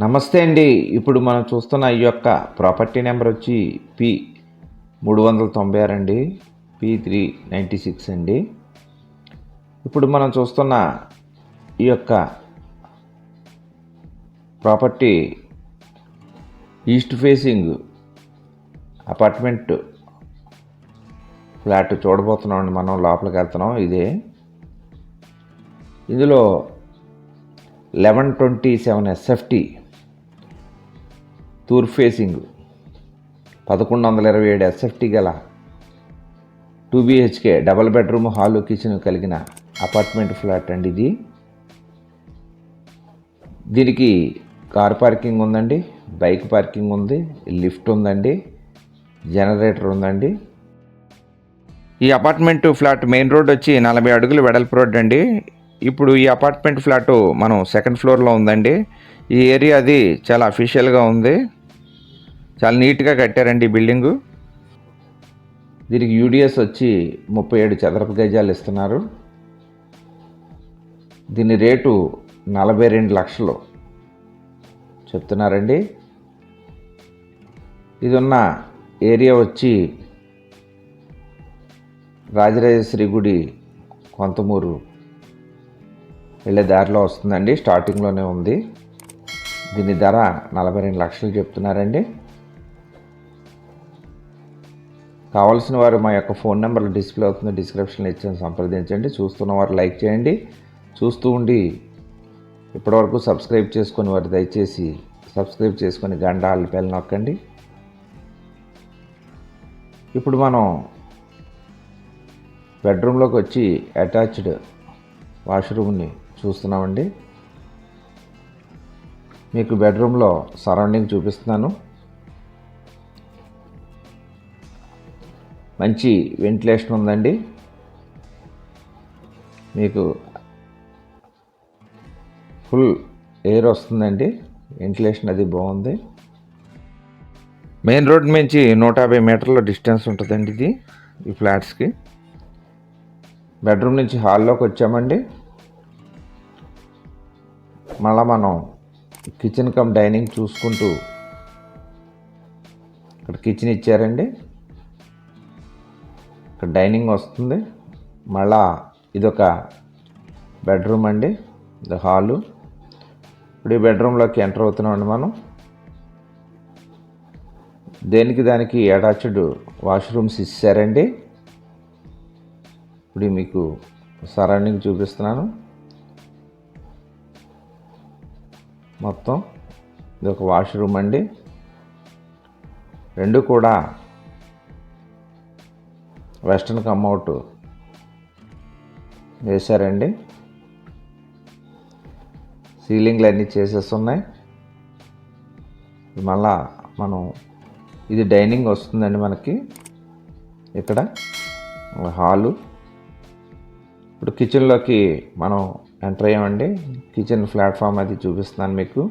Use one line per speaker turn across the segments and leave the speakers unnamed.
నమస్తే అండి. ఇప్పుడు మనం చూస్తున్న ఈ యొక్క ప్రాపర్టీ నెంబర్ వచ్చి పి మూడు వందల తొంభై ఆరు అండి. పి త్రీ నైంటీ సిక్స్ అండి. ఇప్పుడు మనం చూస్తున్న ఈ యొక్క property east facing apartment flat చూడబోతున్నాం అండి మనం లోపలికి వెళ్తున్నాం. ఇదే. ఇందులో లెవెన్ ట్వంటీ సెవెన్ ఎస్ఎఫ్టీ తూర్పు ఫేసింగ్ పదకొండు వందల ఇరవై ఏడు ఎస్ఎఫ్టీ గల two BHK double bedroom hall kitchen కలిగిన అపార్ట్మెంట్ ఫ్లాట్ అండి ఇది. దీనికి కార్ పార్కింగ్ ఉందండి బైక్ పార్కింగ్ ఉంది లిఫ్ట్ ఉందండి జనరేటర్ ఉందండి. ఈ అపార్ట్మెంట్ ఫ్లాట్ మెయిన్ రోడ్ వచ్చి నలభై అడుగులు వెడల్పు రోడ్ అండి. ఇప్పుడు ఈ అపార్ట్మెంట్ ఫ్లాట్ మనం సెకండ్ ఫ్లోర్లో ఉందండి. ఈ ఏరియా అది చాలా అఫీషియల్గా ఉంది. చాలా నీట్గా కట్టారండి ఈ బిల్డింగు. దీనికి యూడిఎస్ వచ్చి ముప్పై ఏడు చదరపు గజాలు ఇస్తున్నారు. దీని రేటు నలభై రెండు లక్షలు చెప్తున్నారండి. ఇది ఉన్న ఏరియా వచ్చి రాజరాజేశ్వరి గుడి కొంతమూరు వెళ్ళే దారిలో వస్తుందండి స్టార్టింగ్లోనే ఉంది. దీని ధర నలభై రెండు లక్షలు చెప్తున్నారండి. కావాల్సిన వారు మా యొక్క ఫోన్ నెంబర్ డిస్ప్లే అవుతుంది డిస్క్రిప్షన్లో ఇచ్చాను సంప్రదించండి. చూస్తున్న వారు లైక్ చేయండి. చూస్తూ ఉండి ఇప్పటివరకు సబ్స్క్రైబ్ చేసుకొని వారు దయచేసి సబ్స్క్రైబ్ చేసుకొని గంట ఆల్పేలు నొక్కండి. ఇప్పుడు మనం బెడ్రూమ్లోకి వచ్చి అటాచ్డ్ వాష్రూమ్ని చూస్తున్నామండి. మీకు బెడ్రూమ్లో సరౌండింగ్ చూపిస్తున్నాను. మంచి వెంటిలేషన్ ఉందండి. మీకు ఫుల్ ఎయిర్ వస్తుందండి. వెంటిలేషన్ అది బాగుంది. మెయిన్ రోడ్ నుంచి నూట యాభై మీటర్ల డిస్టెన్స్ ఉంటుందండి ఇది ఈ ఫ్లాట్స్కి. బెడ్రూమ్ నుంచి హాల్లోకి వచ్చామండి. మళ్ళా మనం కిచెన్ కమ్ డైనింగ్ చూసుకుంటూ ఇక్కడ కిచెన్ ఇచ్చారండి. ఇక్కడ డైనింగ్ వస్తుంది. మళ్ళా ఇదొక బెడ్రూమ్ అండి. ఇది హాలు. ఇప్పుడు ఈ బెడ్రూమ్లోకి ఎంటర్ అవుతున్నామండి మనం. దేనికి దానికి అటాచ్డ్ వాష్రూమ్స్ ఇచ్చారండి. ఇప్పుడు మీకు సరౌండింగ్ చూపిస్తున్నాను. మొత్తం ఇది ఒక వాష్రూమ్ అండి. రెండు కూడా వెస్టర్న్ కమ్అవుట్ వేశారండి. సీలింగ్లు అన్నీ చేసేస్తున్నాయి. మళ్ళా మనం ఇది డైనింగ్ వస్తుందండి మనకి. ఇక్కడ హాలు. ఇప్పుడు కిచెన్లోకి మనం ఎంటర్ అయ్యామండి. కిచెన్ ప్లాట్ఫామ్ అది చూపిస్తున్నాను మీకు.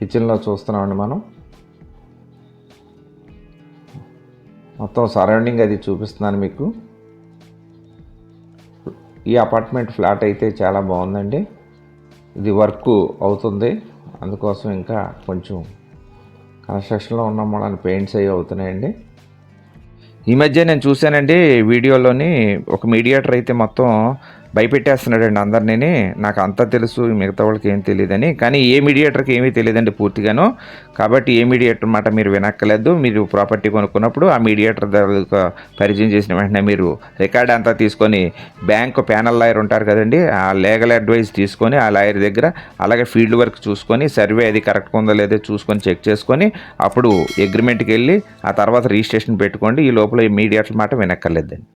కిచెన్లో చూస్తున్నామండి మనం. మొత్తం సరౌండింగ్ అది చూపిస్తున్నాను మీకు. ఈ అపార్ట్మెంట్ ఫ్లాట్ అయితే చాలా బాగుందండి. ఇది వర్క్ అవుతుంది. అందుకోసం ఇంకా కొంచెం కన్స్ట్రక్షన్లో ఉన్న మూలని పెయింట్స్ అవి అవుతున్నాయండి. ఈ మధ్య నేను చూశానండి వీడియోలోని ఒక మీడియేటర్ అయితే మొత్తం భయపెట్టేస్తున్నాడండి అందరినీ నాకు అంతా తెలుసు మిగతా వాళ్ళకి ఏం తెలియదని కానీ ఏ మీడియేటర్కి ఏమీ తెలియదండి పూర్తిగాను. కాబట్టి ఏ మీడియేటర్ మాట మీరు వినక్కలేదు మీరు ప్రాపర్టీ కొనుక్కున్నప్పుడు ఆ మీడియేటర్ దగ్గర పరిచయం చేసిన వెంటనే మీరు రికార్డ్ అంతా తీసుకొని బ్యాంకు ప్యానల్ లాయర్ ఉంటారు కదండి ఆ లీగల్ అడ్వైస్ తీసుకొని ఆ లాయర్ దగ్గర అలాగే ఫీల్డ్ వర్క్ చూసుకొని సర్వే అది కరెక్ట్గా ఉందో లేదో చూసుకొని చెక్ చేసుకొని అప్పుడు అగ్రిమెంట్కి వెళ్ళి ఆ తర్వాత రిజిస్ట్రేషన్ పెట్టుకోండి. ఈ లోపల ఈ మీడియేటర్ మాట వినక్కర్లేదండి.